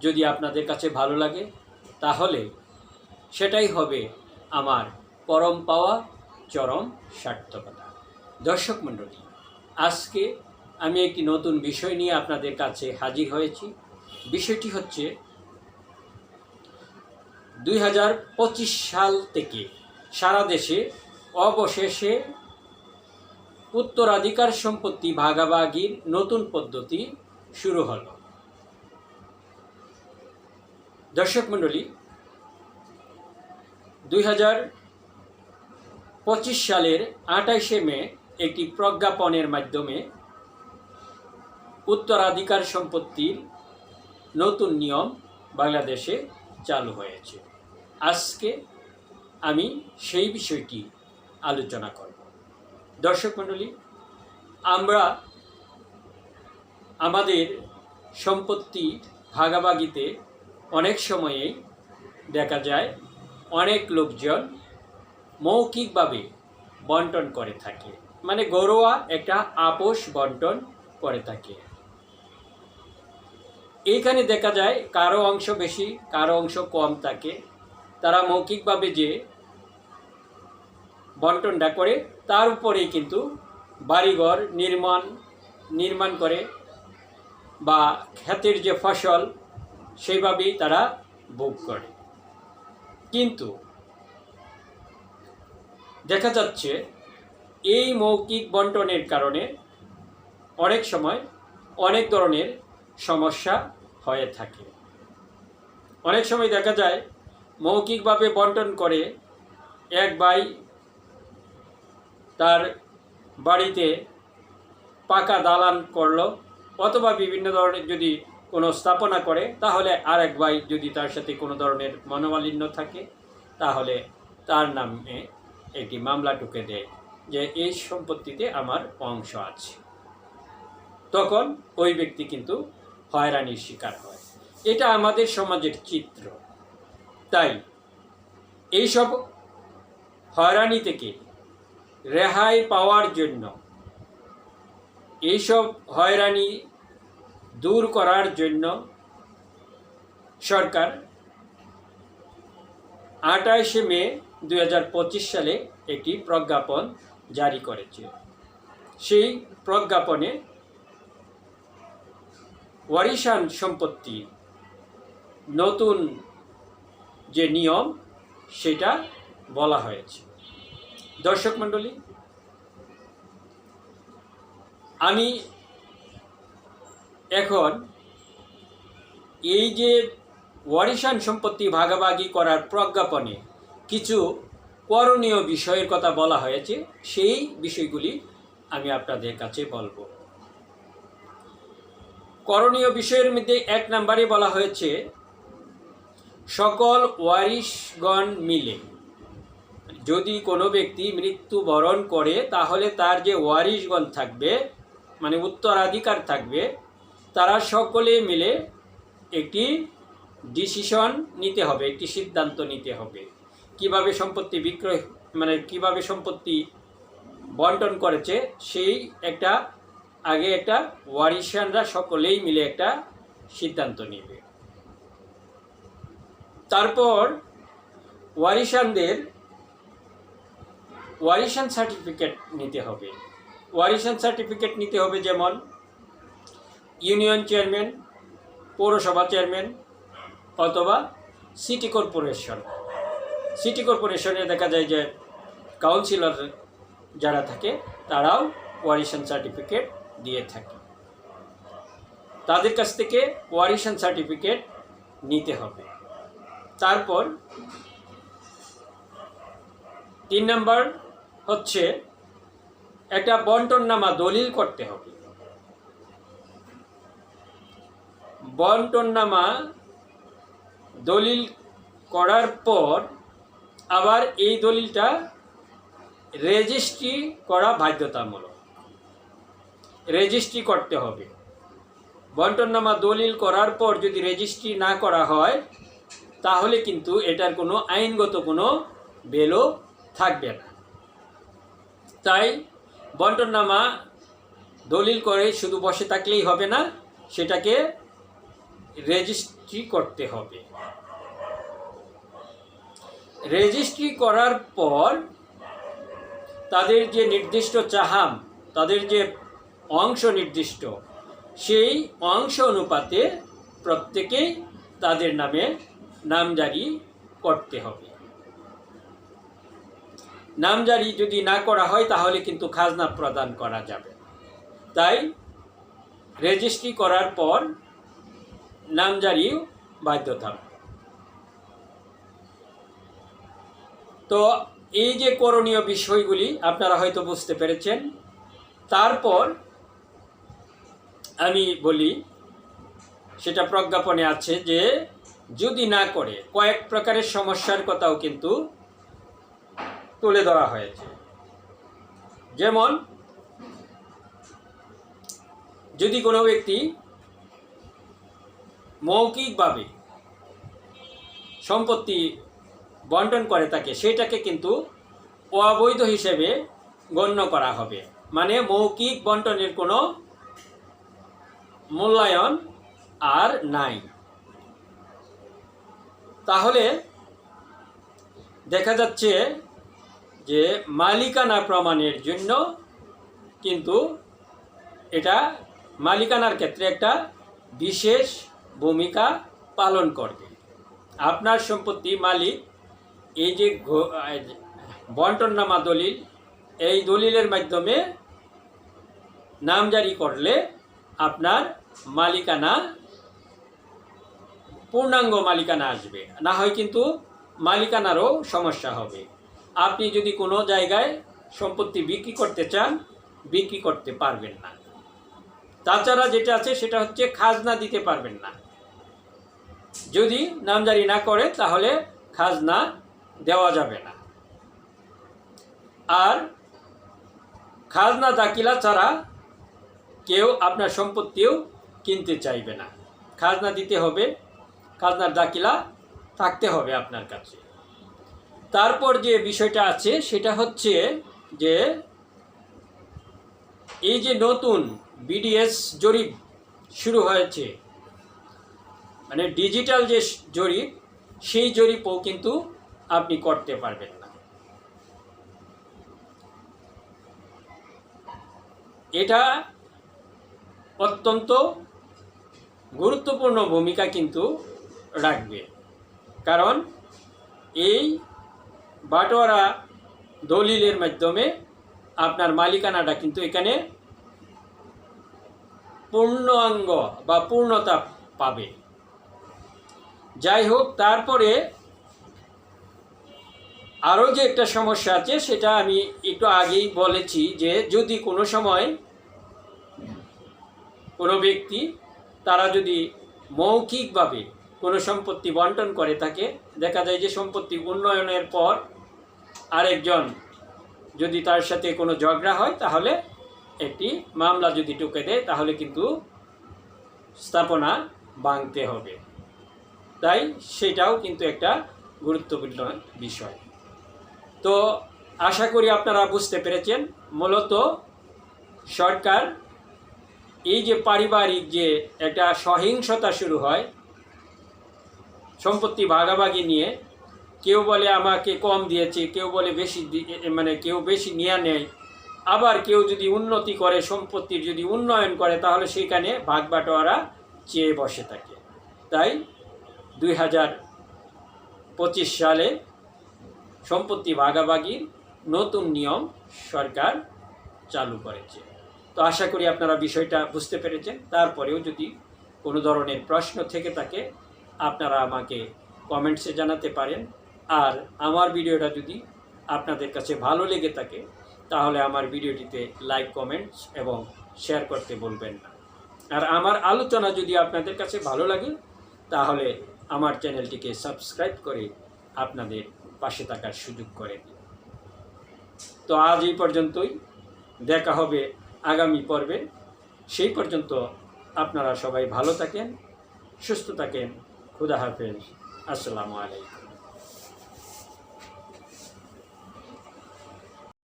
যদি আপনাদের কাছে ভালো লাগে, তাহলে সেটাই হবে আমার পরম পাওয়া চরম সার্থকতা। দর্শক মণ্ডলী, আজকে আমি একটি নতুন বিষয় নিয়ে আপনাদের কাছে হাজির হয়েছি। বিষয়টি হচ্ছে দুই হাজার পঁচিশ সাল থেকে সারা দেশে অবশেষে উত্তরাধিকার সম্পত্তি ভাগাভাগির নতুন পদ্ধতি শুরু হলো। দর্শক মণ্ডলী দুই হাজার পঁচিশ সালের আঠাইশে মে একটি প্রজ্ঞাপনের মাধ্যমে উত্তরাধিকার সম্পত্তির নতুন নিয়ম বাংলাদেশে চালু হয়েছে। আজকে আমি সেই বিষয়টি আলোচনা করব। দর্শক মণ্ডলী, আমরা আমাদের সম্পত্তি ভাগাভাগিতে অনেক সময়েই দেখা যায় অনেক লোকজন মৌখিকভাবে বন্টন করে থাকে। মানে গরোয়া একটা আপোষ বন্টন করে থাকে। এইখানে দেখা যায় কারও অংশ বেশি, কারও অংশ কম থাকে। তারা মৌখিকভাবে যে বন্টনটা করে, তার উপরেই কিন্তু বাড়িঘর নির্মাণ নির্মাণ করে বা ক্ষেতের যে ফসল সেইভাবেই তারা বুক করে। কিন্তু দেখা যাচ্ছে এই মৌখিক বন্টনের কারণে অনেক সময় অনেক ধরনের সমস্যা হয়ে থাকে। অনেক সময় দেখা যায় মৌখিকভাবে বন্টন করে এক ভাই তার বাড়িতে পাকা দালান করল অথবা বিভিন্ন ধরনের যদি কোনো স্থাপনা করে, তাহলে আর এক ভাই যদি তার সাথে কোনো ধরনের মনোমালিন্য থাকে, তাহলে তার নামে একটি মামলা টুকে দেয় যে এই সম্পত্তিতে আমার অংশ আছে। তখন ওই ব্যক্তি কিন্তু হয়রানির শিকার হয়। এটা আমাদের সমাজের চিত্র। তাই এইসব হয়রানি থেকে রেহাই পাওয়ার জন্য এইসব হয়রানি দূর করার জন্য সরকার আঠাশে মে দু হাজার পঁচিশ সালে একটি প্রজ্ঞাপন জারি করেছে। সেই প্রজ্ঞাপনে ওয়ারিশান সম্পত্তি নতুন যে নিয়ম, সেটা বলা হয়েছে। দর্শক মণ্ডলী, আমি এখন এই যে ওয়ারিশান সম্পত্তি ভাগাভাগি করার প্রজ্ঞাপনে কিছু করণীয় বিষয়ের কথা বলা হয়েছে, সেই বিষয়গুলি আমি আপনাদের কাছে বলব। করণীয় বিষয়ের মধ্যে এক নম্বরে বলা হয়েছে, সকল ওয়ারিশগণ মিলে যদি কোনো ব্যক্তি মৃত্যুবরণ করে, তাহলে তার যে ওয়ারিশগণ থাকবে মানে উত্তরাধিকার থাকবে তারা সকলে মিলে একটি ডিসিশন নিতে হবে, একটি সিদ্ধান্ত নিতে হবে। কীভাবে সম্পত্তি বিক্রয় মানে কীভাবে সম্পত্তি বন্টন করেছে, সেই একটা, আগে একটা ওয়ারিশানরা সকলেই মিলে একটা সিদ্ধান্ত নেবে। তারপর ওয়ারিশানদের ওয়ারিশান সার্টিফিকেট নিতে হবে। ওয়ারিশান সার্টিফিকেট নিতে হবে যেমন ইউনিয়ন চেয়ারম্যান, পৌরসভা চেয়ারম্যান অথবা সিটি কর্পোরেশন। সিটি কর্পোরেশনে দেখা যায় যে কাউন্সিলর যারা থাকে, তারাও ওয়ারিশান সার্টিফিকেট দিয়ে থাকে। তাদের কাছ থেকে ওয়ারিশান সার্টিফিকেট নিতে হবে। তারপর তিন নম্বর হচ্ছে একটা বন্টননামা দলিল করতে হবে। বন্টননামা দলিল করার পর আবার এই দলিলটা রেজিস্ট্রি করা বাধ্যতামূলক। রেজিস্ট্রি করতে হবে। বন্টননামা দলিল করার পর যদি রেজিস্ট্রি না করা হয়, তাহলে কিন্তু এটার কোনো আইনগত কোনো বেলও থাকবে না। তাই বন্টননামা দলিল করে শুধু বসে থাকলেই হবে না, সেটাকে রেজিস্ট্রি করতে হবে। রেজিস্ট্রি করার পর তাদের যে নির্দিষ্ট চাহাম, তাদের যে অংশ নির্দিষ্ট, সেই অংশ অনুপাতে প্রত্যেকেই তাদের নামে নামজারি করতে হবে। নামজারি যদি না করা হয়, তাহলে কিন্তু খাজনা প্রদান করা যাবে। তাই রেজিস্ট্রি করার পর নামজারি বাধ্যতা তো এই যে করণীয় বিষয়গুলি আপনারা হয়তো বুঝতে পেরেছেন, তারপর আমি বলি, সেটা প্রজ্ঞাপনে আছে যে যদি না করে কয়েক প্রকারের সমস্যার কথাও কিন্তু তুলে ধরা হয়েছে। যেমন, যদি কোনো ব্যক্তি মৌখিকভাবে সম্পত্তি বন্টন করে থাকে সেটাকে কিন্তু অবৈধ হিসেবে গণ্য করা হবে। মানে মৌখিক বন্টনের কোনো মূল্যায়ন আর নাই। তাহলে দেখা যাচ্ছে যে মালিকানা প্রমাণের জন্য কিন্তু এটা মালিকানার ক্ষেত্রে একটা বিশেষ ভূমিকা পালন করবে। আপনার সম্পত্তি মালিক, এই যে বন্টননামা দলিল, এই দলিলের মাধ্যমে নামজারি করলে আপনার মালিকানা, পূর্ণাঙ্গ মালিকানা আসবে। না হয় কিন্তু মালিকানারও সমস্যা হবে। আপনি যদি কোনো জায়গায় সম্পত্তি বিক্রি করতে চান, বিক্রি করতে পারবেন না। তাছাড়া যেটা আছে সেটা হচ্ছে খাজনা দিতে পারবেন না। যদি নামজারি না করে, তাহলে খাজনা দেওয়া যাবে না। আর খাজনা দাখিলা ছাড়া কেউ আপনার সম্পত্তিও কিনতে চাইবে না। খাজনা দিতে হবে, খাজনার দাখিলা থাকতে হবে আপনার কাছে। তারপর যে বিষয়টা আছে, সেটা হচ্ছে যে এই যে নতুন বিডিএস জরিপ শুরু হয়েছে মানে ডিজিটাল যে জরিপ সেই জরিপও কিন্তু আপনি করতে পারবেন না। এটা অত্যন্ত গুরুত্বপূর্ণ ভূমিকা কিন্তু রাখবে। কারণ এই বাটোয়ারা দলিলের মাধ্যমে আপনার মালিকানাটা কিন্তু এখানে পূর্ণাঙ্গ বা পূর্ণতা পাবে। যাই হোক তারপরে আরও যে একটা সমস্যা আছে, সেটা আমি একটু আগেই বলেছি যে যদি কোনো সময় কোনো ব্যক্তি, তারা যদি মৌখিকভাবে কোনো সম্পত্তি বন্টন করে থাকে, দেখা যায় যে সম্পত্তি উন্নয়নের পর আরেকজন যদি তার সাথে কোনো ঝগড়া হয়, তাহলে একটি মামলা যদি টুকে দেয়, তাহলে কিন্তু স্থাপনা ভাঙতে হবে। তাই সেটাও কিন্তু একটা গুরুত্বপূর্ণ বিষয়। তো আশা করি আপনারা বুঝতে পেরেছেন, মূলত সরকার এই যে পারিবারিক যে একটা সহিংসতা শুরু হয়, সম্পত্তি ভাগাভাগি নিয়ে, কেউ বলে আমাকে কম দিয়েছে, কেউ বলে বেশি মানে কেউ বেশি নিয়ে নেয়, আবার কেউ যদি উন্নতি করে, সম্পত্তির যদি উন্নয়ন করে, তাহলে সেখানে ভাগ বাটোয়ারা চেয়ে বসে থাকে। তাই দুই হাজার পঁচিশ সালে সম্পত্তি ভাগাভাগির নতুন নিয়ম সরকার চালু করেছে। তো আশা করি আপনারা বিষয়টা বুঝতে পেরেছেন। তারপরেও যদি কোনো ধরনের প্রশ্ন থেকে থাকে, আপনারা আমাকে কমেন্টসে জানাতে পারেন। আর আমার ভিডিওটা যদি আপনাদের কাছে ভালো লেগে থাকে, তাহলে আমার ভিডিওটিতে লাইক, কমেন্টস এবং শেয়ার করতে বলবেন না। আর আমার আলোচনা যদি আপনাদের কাছে ভালো লাগে, তাহলে আমার চ্যানেলটিকে সাবস্ক্রাইব করে আপনাদের পাশে থাকার সুযোগ করে দিন তো আজ এই পর্যন্তই। দেখা হবে আগামী পর্বে। সেই পর্যন্ত আপনারা সবাই ভালো থাকেন, সুস্থ থাকেন। খুদা হাফেজ। আসসালামু আলাইকুম।